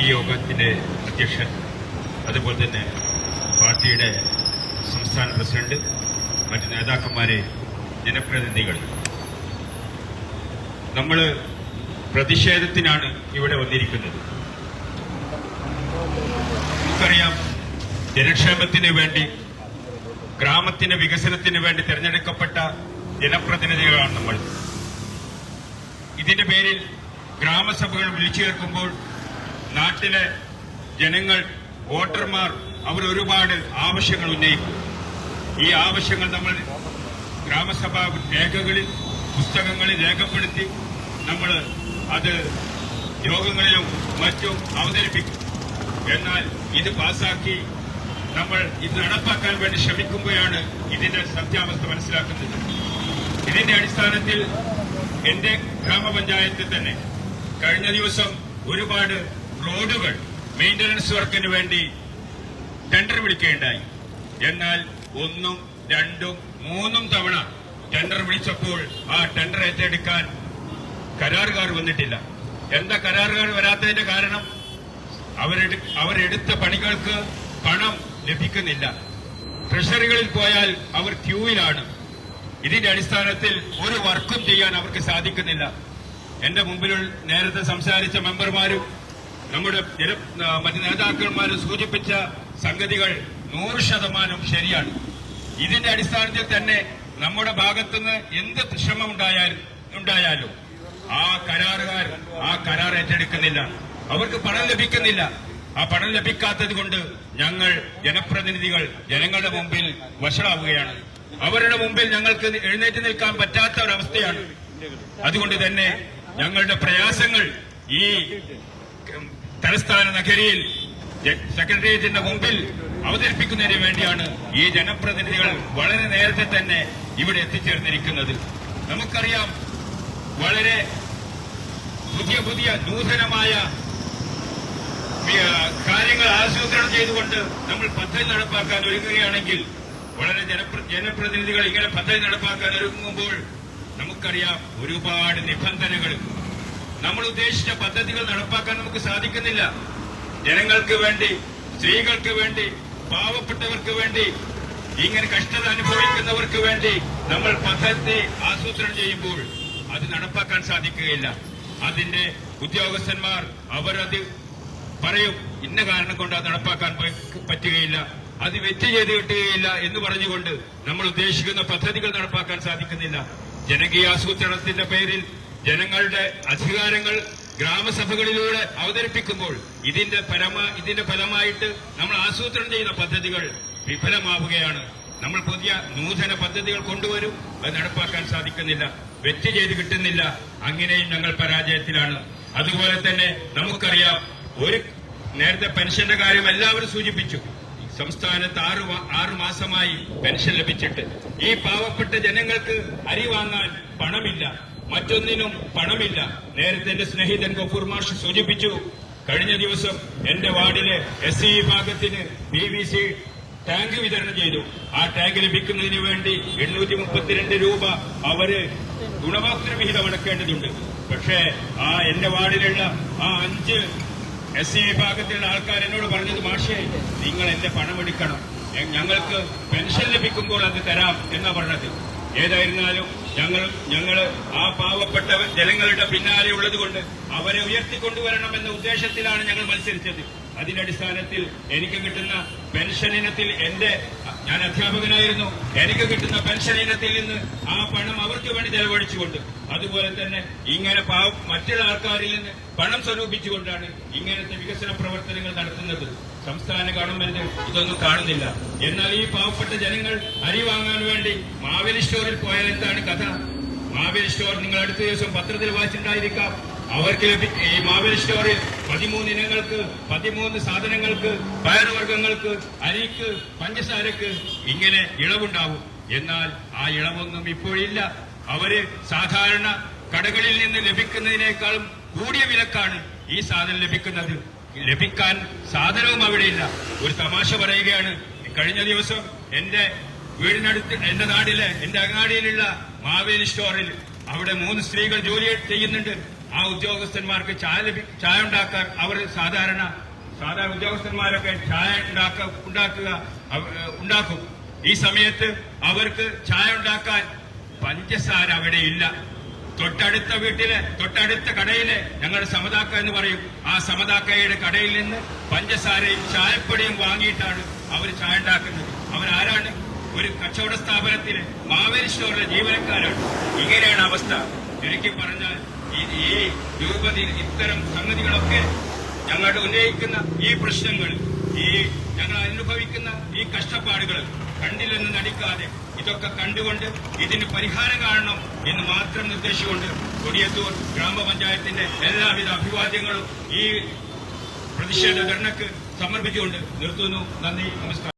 ഈ യോഗത്തിന്റെ അധ്യക്ഷൻ അതുപോലെ തന്നെ പാർട്ടിയുടെ സംസ്ഥാന പ്രസിഡന്റ് മറ്റ് നേതാക്കന്മാരെ ജനപ്രതിനിധികൾ. നമ്മൾ പ്രതിഷേധത്തിനാണ് ഇവിടെ വന്നിരിക്കുന്നത്. നമുക്കറിയാം ജനക്ഷേമത്തിന് വേണ്ടി ഗ്രാമത്തിന്റെ വികസനത്തിന് വേണ്ടി തിരഞ്ഞെടുക്കപ്പെട്ട ജനപ്രതിനിധികളാണ് നമ്മൾ. ഇതിന്റെ പേരിൽ ഗ്രാമസഭകൾ വിളിച്ചു ചേർക്കുമ്പോൾ നാട്ടിലെ ജനങ്ങൾ വോട്ടർമാർ അവർ ഒരുപാട് ആവശ്യങ്ങൾ ഉന്നയിക്കും. ഈ ആവശ്യങ്ങൾ നമ്മൾ ഗ്രാമസഭാ രേഖകളിൽ പുസ്തകങ്ങളിൽ രേഖപ്പെടുത്തി നമ്മൾ അത് യോഗങ്ങളിലും മറ്റും അവതരിപ്പിക്കും. എന്നാൽ ഇത് പാസാക്കി നമ്മൾ ഇത് നടപ്പാക്കാൻ വേണ്ടി ശ്രമിക്കുമ്പോഴാണ് ഇതിന്റെ സത്യാവസ്ഥ മനസ്സിലാക്കുന്നത്. ഇതിന്റെ അടിസ്ഥാനത്തിൽ എന്റെ ഗ്രാമപഞ്ചായത്തിൽ തന്നെ കഴിഞ്ഞ ദിവസം ഒരുപാട് റോഡുകൾ മെയിന്റനൻസ് വർക്കിന് വേണ്ടി ടെൻഡർ വിളിക്കുകയുണ്ടായി. എന്നാൽ ഒന്നും രണ്ടും മൂന്നും തവണ ടെൻഡർ വിളിച്ചപ്പോൾ ആ ടെൻഡർ ഏറ്റെടുക്കാൻ കരാറുകാർ വന്നിട്ടില്ല. എന്താ കരാറുകാർ വരാത്തതിന്റെ കാരണം? അവരെടു അവരെടുത്ത പണികൾക്ക് പണം ലഭിക്കുന്നില്ല. ട്രഷറികളിൽ പോയാൽ അവർ ക്യൂവിലാണ് ഇതിന്റെ അടിസ്ഥാനത്തിൽ ഒരു വർക്കും ചെയ്യാൻ അവർക്ക് സാധിക്കുന്നില്ല. എന്റെ മുമ്പിൽ നേരത്തെ സംസാരിച്ച മെമ്പർമാരും നമ്മുടെ ജന മറ്റ് നേതാക്കന്മാർ സൂചിപ്പിച്ച സംഗതികൾ നൂറ് ശതമാനം ശരിയാണ്. ഇതിന്റെ അടിസ്ഥാനത്തിൽ തന്നെ നമ്മുടെ ഭാഗത്തുനിന്ന് എന്ത് ശ്രമം ഉണ്ടായാലും ഉണ്ടായാലും ആ കരാറുകാർ ആ കരാർ ഏറ്റെടുക്കുന്നില്ല. അവർക്ക് പണം ലഭിക്കുന്നില്ല. ആ പണം ലഭിക്കാത്തത് കൊണ്ട് ഞങ്ങൾ ജനപ്രതിനിധികൾ ജനങ്ങളുടെ മുമ്പിൽ വഷളാവുകയാണ്. അവരുടെ മുമ്പിൽ ഞങ്ങൾക്ക് എഴുന്നേറ്റ് നിൽക്കാൻ പറ്റാത്ത ഒരവസ്ഥയാണ്. അതുകൊണ്ട് തന്നെ ഞങ്ങളുടെ പ്രയാസങ്ങൾ ഈ തലസ്ഥാന നഗരിയിൽ സെക്രട്ടേറിയറ്റിന്റെ മുമ്പിൽ അവതരിപ്പിക്കുന്നതിന് വേണ്ടിയാണ് ഈ ജനപ്രതിനിധികൾ വളരെ നേരത്തെ തന്നെ ഇവിടെ എത്തിച്ചേർന്നിരിക്കുന്നത്. നമുക്കറിയാം വളരെ പുതിയ പുതിയ നൂതനമായ കാര്യങ്ങൾ ആസൂത്രണം ചെയ്തുകൊണ്ട് നമ്മൾ പദ്ധതി നടപ്പാക്കാൻ ഒരുങ്ങുകയാണെങ്കിൽ വളരെ ജനപ്ര- ജനപ്രതിനിധികൾ ഇങ്ങനെ പദ്ധതി നടപ്പാക്കാൻ ഒരുങ്ങുമ്പോൾ നമുക്കറിയാം ഒരുപാട് നിബന്ധനകൾ നമ്മൾ ഉദ്ദേശിച്ച പദ്ധതികൾ നടപ്പാക്കാൻ നമുക്ക് സാധിക്കുന്നില്ല. ജനങ്ങൾക്ക് വേണ്ടി സ്ത്രീകൾക്ക് വേണ്ടി പാവപ്പെട്ടവർക്ക് വേണ്ടി ഇങ്ങനെ കഷ്ടത അനുഭവിക്കുന്നവർക്ക് വേണ്ടി നമ്മൾ പദ്ധതി ആസൂത്രണം ചെയ്യുമ്പോൾ അത് നടപ്പാക്കാൻ സാധിക്കുകയില്ല. അതിന്റെ ഉദ്യോഗസ്ഥന്മാർ അവരത് പറയും. ഇന്ന കാരണം കൊണ്ട് അത് നടപ്പാക്കാൻ പറ്റുകയില്ല. അത് വെറ്റ് ചെയ്ത് കിട്ടുകയില്ല എന്ന് പറഞ്ഞുകൊണ്ട് നമ്മൾ ഉദ്ദേശിക്കുന്ന പദ്ധതികൾ നടപ്പാക്കാൻ സാധിക്കുന്നില്ല. ജനകീയ ആസൂത്രണത്തിന്റെ പേരിൽ ജനങ്ങളുടെ അധികാരങ്ങൾ ഗ്രാമസഭകളിലൂടെ അവതരിപ്പിക്കുമ്പോൾ ഇതിന്റെ പരമ ഇതിന്റെ ഫലമായിട്ട് നമ്മൾ ആസൂത്രണം ചെയ്ത പദ്ധതികൾ വിഫലമാവുകയാണ്. നമ്മൾ പുതിയ നൂതന പദ്ധതികൾ കൊണ്ടുവരും. അത് നടപ്പാക്കാൻ സാധിക്കുന്നില്ല. വെറ്റ് ചെയ്ത് കിട്ടുന്നില്ല. അങ്ങനെയും ഞങ്ങൾ പരാജയത്തിലാണ്. അതുപോലെ തന്നെ നമുക്കറിയാം ഒരു നേരത്തെ പെൻഷന്റെ കാര്യം എല്ലാവരും സൂചിപ്പിച്ചു. സംസ്ഥാനത്ത് ആറ് ആറു മാസമായി പെൻഷൻ ലഭിച്ചിട്ട്. ഈ പാവപ്പെട്ട ജനങ്ങൾക്ക് അരി വാങ്ങാൻ പണമില്ല. മറ്റൊന്നിനും പണമില്ല. നേരത്തെ എന്റെ സ്നേഹിതൻ ഗഫൂർ മാഷ് സൂചിപ്പിച്ചു. കഴിഞ്ഞ ദിവസം എന്റെ വാർഡിലെ എസ് സി വിഭാഗത്തിന് പി വി സി ടാങ്ക് വിതരണം ചെയ്തു. ആ ടാങ്ക് ലഭിക്കുന്നതിന് വേണ്ടി എണ്ണൂറ്റി മുപ്പത്തിരണ്ട് രൂപ അവർ ഗുണഭോക്തൃ വിഹിതം അടക്കേണ്ടതുണ്ട്. പക്ഷേ ആ എന്റെ വാർഡിലുള്ള ആ അഞ്ച് എസ് സി വിഭാഗത്തിലുള്ള ആൾക്കാർ എന്നോട് പറഞ്ഞത് മാഷേ നിങ്ങൾ എന്റെ പണമെടുക്കണം ഞങ്ങൾക്ക് പെൻഷൻ ലഭിക്കുമ്പോൾ അത് തരാം എന്നാ പറഞ്ഞത്. ഏതായിരുന്നാലും ഞങ്ങൾ ഞങ്ങൾ ആ പാവപ്പെട്ട ജനങ്ങളുടെ പിന്നാലെ ഉള്ളത് കൊണ്ട് അവരെ ഉയർത്തിക്കൊണ്ടുവരണം എന്ന ഉദ്ദേശത്തിലാണ് ഞങ്ങൾ മത്സരിച്ചത്. അതിന്റെ അടിസ്ഥാനത്തിൽ എനിക്ക് കിട്ടുന്ന പെൻഷൻ ഇനത്തിൽ എന്റെ ഞാൻ അധ്യാപകനായിരുന്നു. എനിക്ക് കിട്ടുന്ന പെൻഷൻ ഇനത്തിൽ നിന്ന് ആ പണം അവർക്ക് വേണ്ടി ചെലവഴിച്ചുകൊണ്ട്. അതുപോലെ തന്നെ ഇങ്ങനെ മറ്റുള്ള ആൾക്കാരിൽ നിന്ന് പണം സ്വരൂപിച്ചുകൊണ്ടാണ് ഇങ്ങനത്തെ വികസന പ്രവർത്തനങ്ങൾ നടത്തുന്നത്. സംസ്ഥാന ഗവൺമെന്റ് ഇതൊന്നും കാണുന്നില്ല. എന്നാൽ ഈ പാവപ്പെട്ട ജനങ്ങൾ അരി വാങ്ങാൻ വേണ്ടി മാവേലി സ്റ്റോറിൽ പോയാൽ എന്താണ് കഥ? മാവേലി സ്റ്റോർ നിങ്ങൾ അടുത്ത ദിവസം പത്രത്തിൽ വായിച്ചിട്ടുണ്ടായിരിക്കാം. അവർക്ക് ലഭിക്കും ഈ മാവേലി സ്റ്റോറിൽ പതിമൂന്ന് ഇനങ്ങൾക്ക് പതിമൂന്ന് സാധനങ്ങൾക്ക് പയറുവർഗങ്ങൾക്ക് അരിക്ക് പഞ്ചസാരക്ക് ഇങ്ങനെ ഇളവുണ്ടാവും. എന്നാൽ ആ ഇളവൊന്നും ഇപ്പോഴില്ല അവർ സാധാരണ കടകളിൽ നിന്ന് ലഭിക്കുന്നതിനേക്കാളും കൂടിയ വിലക്കാണ് ഈ സാധനം ലഭിക്കുന്നത്. ലഭിക്കാൻ സാധനവും അവിടെയില്ല ഒരു തമാശ പറയുകയാണ്. കഴിഞ്ഞ ദിവസം എന്റെ വീടിനടുത്ത് എന്റെ നാട്ടിലെ എന്റെ അങ്ങാടിയിലുള്ള മാവേലി സ്റ്റോറിൽ അവിടെ മൂന്ന് സ്ത്രീകൾ ജോലി ചെയ്യുന്നുണ്ട്. ആ ഉദ്യോഗസ്ഥന്മാർക്ക് ചായ ലഭി ചായ ഉണ്ടാക്കാൻ അവർ സാധാരണ സാധാരണ ഉദ്യോഗസ്ഥന്മാരൊക്കെ ചായ ഉണ്ടാക്ക ഉണ്ടാക്കുക ഉണ്ടാക്കും. ഈ സമയത്ത് അവർക്ക് ചായ ഉണ്ടാക്കാൻ പഞ്ചസാര അവിടെ ഇല്ല. തൊട്ടടുത്ത വീട്ടിലെ തൊട്ടടുത്ത കടയിലെ ഞങ്ങൾ സമതാക്ക എന്ന് പറയും. ആ സമതാക്കയുടെ കടയിൽ നിന്ന് പഞ്ചസാരയും ചായപ്പൊടിയും വാങ്ങിയിട്ടാണ് അവർ ചായ ഉണ്ടാക്കുന്നത്. അവരാരാണ്? ഒരു കച്ചവട സ്ഥാപനത്തിലെ മാവേലി സ്റ്റോറിലെ ജീവനക്കാരാണ്. ഇങ്ങനെയാണ് അവസ്ഥ. ചുരുക്കി പറഞ്ഞാൽ ഈ രൂപതയിൽ ഇത്തരം സംഗതികളൊക്കെ ഞങ്ങൾ ഉന്നയിക്കുന്ന ഈ പ്രശ്നങ്ങൾ ഈ ഞങ്ങൾ അനുഭവിക്കുന്ന ഈ കഷ്ടപ്പാടുകൾ കണ്ടില്ലെന്ന് നടിക്കാതെ ഇതൊക്കെ കണ്ടുകൊണ്ട് ഇതിന് പരിഹാരം കാണണം എന്ന് മാത്രം നിർദ്ദേശിച്ചുകൊണ്ട് കൊടിയത്തൂർ ഗ്രാമപഞ്ചായത്തിന്റെ എല്ലാവിധ അഭിവാദ്യങ്ങളും ഈ പ്രതിഷേധ ധർണക്ക് സമർപ്പിച്ചുകൊണ്ട് നിർത്തുന്നു. നന്ദി നമസ്കാരം.